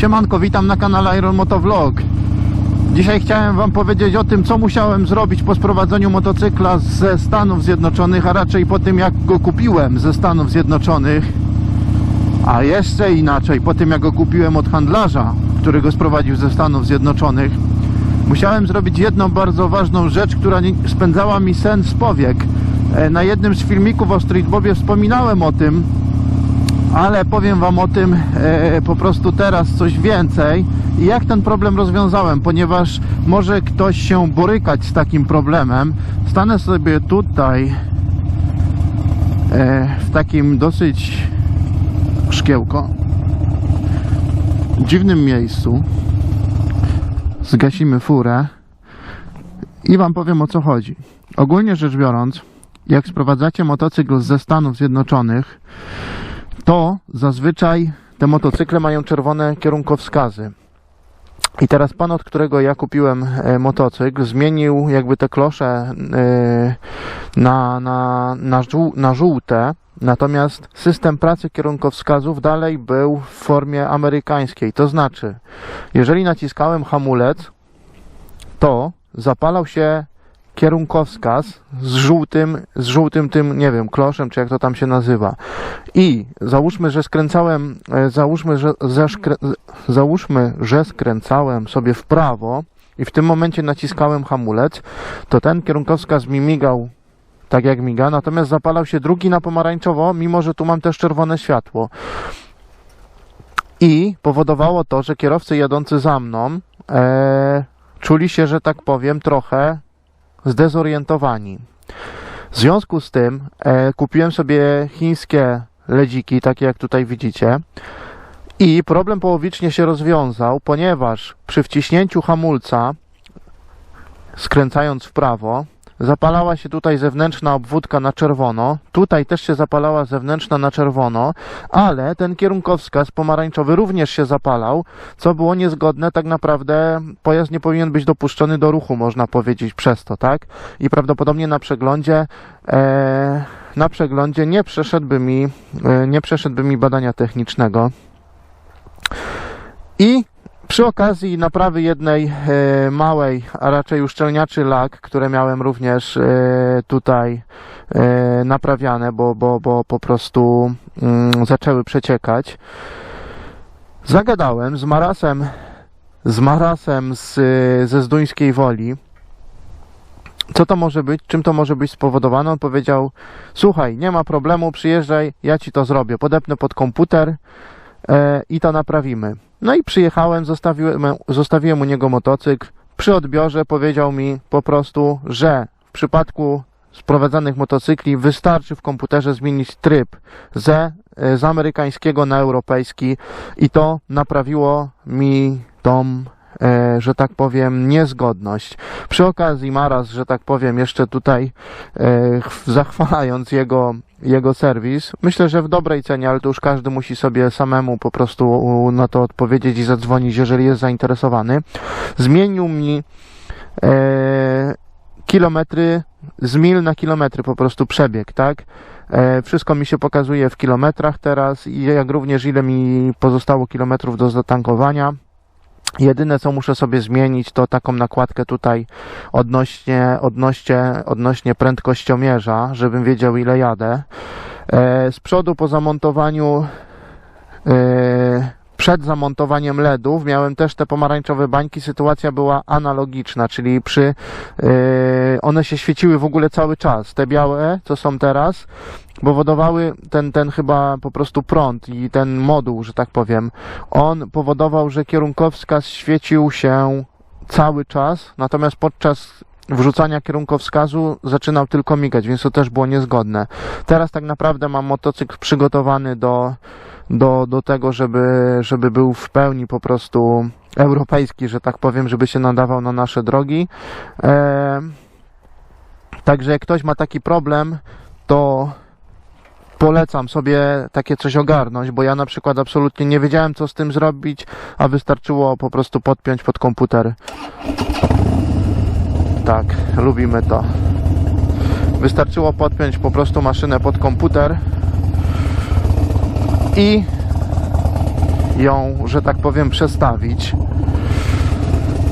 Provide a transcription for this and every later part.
Siemanko, witam na kanale Iron Moto Vlog. Dzisiaj chciałem Wam powiedzieć o tym, co musiałem zrobić po sprowadzeniu motocykla ze Stanów Zjednoczonych, a raczej po tym, jak go kupiłem ze Stanów Zjednoczonych. A jeszcze inaczej, po tym, jak go kupiłem od handlarza, który go sprowadził ze Stanów Zjednoczonych. Musiałem zrobić jedną bardzo ważną rzecz, która spędzała mi sen z powiek. E, Na jednym z filmików o Streetbobie wspominałem o tym, ale powiem Wam o tym e, po prostu teraz coś więcej i jak ten problem rozwiązałem, ponieważ może ktoś się borykać z takim problemem. Stanę sobie tutaj e, w takim dosyć szkiełko dziwnym miejscu. Zgasimy furę i Wam powiem o co chodzi. Ogólnie rzecz biorąc, jak sprowadzacie motocykl ze Stanów Zjednoczonych, to zazwyczaj te motocykle mają czerwone kierunkowskazy. I teraz pan, od którego ja kupiłem e, motocykl, zmienił jakby te klosze e, na, na, na, żół, na żółte, natomiast system pracy kierunkowskazów dalej był w formie amerykańskiej. To znaczy, jeżeli naciskałem hamulec, to zapalał się kierunkowskaz z żółtym, z żółtym tym, nie wiem, kloszem, czy jak to tam się nazywa. I załóżmy, że skręcałem, e, załóżmy, że, załóżmy, że skręcałem sobie w prawo i w tym momencie naciskałem hamulec, to ten kierunkowskaz mi migał tak jak miga, natomiast zapalał się drugi na pomarańczowo, mimo że tu mam też czerwone światło. I powodowało to, że kierowcy jadący za mną e, czuli się, że tak powiem, trochę zdezorientowani. W związku z tym e, kupiłem sobie chińskie ledziki, takie jak tutaj widzicie. I problem połowicznie się rozwiązał, ponieważ przy wciśnięciu hamulca, skręcając w prawo, zapalała się tutaj zewnętrzna obwódka na czerwono, tutaj też się zapalała zewnętrzna na czerwono, ale ten kierunkowskaz pomarańczowy również się zapalał, co było niezgodne, tak naprawdę pojazd nie powinien być dopuszczony do ruchu, można powiedzieć, przez to, tak? I prawdopodobnie na przeglądzie e, na przeglądzie nie przeszedłby mi e, nie przeszedłby mi badania technicznego. I przy okazji naprawy jednej e, małej, a raczej uszczelniaczy lak, które miałem również e, tutaj e, naprawiane, bo, bo, bo po prostu mm, zaczęły przeciekać. Zagadałem z Marasem, z Marasem z, ze Zduńskiej Woli, co to może być, czym to może być spowodowane. On powiedział, słuchaj, nie ma problemu, przyjeżdżaj, ja ci to zrobię, podepnę pod komputer e, i to naprawimy. No i przyjechałem, zostawiłem, zostawiłem u niego motocykl. Przy odbiorze powiedział mi po prostu, że w przypadku sprowadzanych motocykli wystarczy w komputerze zmienić tryb ze, e, z amerykańskiego na europejski i to naprawiło mi tą, e, że tak powiem, niezgodność. Przy okazji Maras, że tak powiem, jeszcze tutaj e, ch- zachwalając jego, jego serwis, myślę, że w dobrej cenie, ale to już każdy musi sobie samemu po prostu na to odpowiedzieć i zadzwonić, jeżeli jest zainteresowany. Zmienił mi e, kilometry z mil na kilometry po prostu przebieg, tak? E, wszystko mi się pokazuje w kilometrach teraz i jak również ile mi pozostało kilometrów do zatankowania. Jedyne co muszę sobie zmienić to taką nakładkę tutaj odnośnie, odnośnie, odnośnie prędkościomierza, żebym wiedział ile jadę. E, z przodu po zamontowaniu e, przed zamontowaniem LEDów miałem też te pomarańczowe bańki, sytuacja była analogiczna, czyli przy e, one się świeciły w ogóle cały czas. Te białe, co są teraz, powodowały ten, ten chyba po prostu prąd i ten moduł, że tak powiem, on powodował, że kierunkowskaz świecił się cały czas, natomiast podczas wrzucania kierunkowskazu zaczynał tylko migać, więc to też było niezgodne. Teraz tak naprawdę mam motocykl przygotowany do, do, do tego, żeby, żeby był w pełni po prostu europejski, że tak powiem, żeby się nadawał na nasze drogi. E, także jak ktoś ma taki problem, to polecam sobie takie coś ogarnąć, bo ja na przykład absolutnie nie wiedziałem co z tym zrobić, a wystarczyło po prostu podpiąć pod komputer. Tak, lubimy to. Wystarczyło podpiąć po prostu maszynę pod komputer i ją, że tak powiem, przestawić.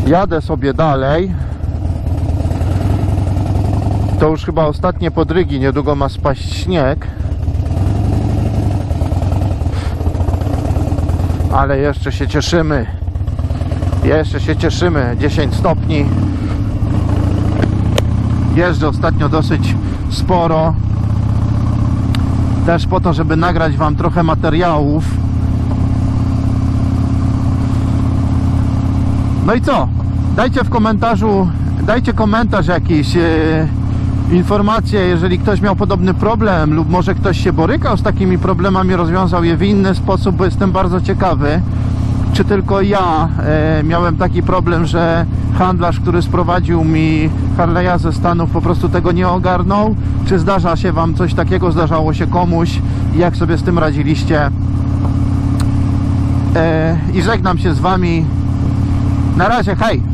Jadę sobie dalej. To już chyba ostatnie podrygi, niedługo ma spaść śnieg. Ale jeszcze się cieszymy. Jeszcze się cieszymy. 10 stopni. Jeżdżę ostatnio dosyć sporo. Też po to, żeby nagrać Wam trochę materiałów. No i co? Dajcie w komentarzu, dajcie komentarz jakiś, e, informacje, jeżeli ktoś miał podobny problem lub może ktoś się borykał z takimi problemami, rozwiązał je w inny sposób, bo jestem bardzo ciekawy, czy tylko ja e, miałem taki problem, że handlarz, który sprowadził mi Harley'a ze Stanów po prostu tego nie ogarnął, czy zdarza się Wam coś takiego, zdarzało się komuś i jak sobie z tym radziliście. E, I żegnam się z Wami. Na razie, hej!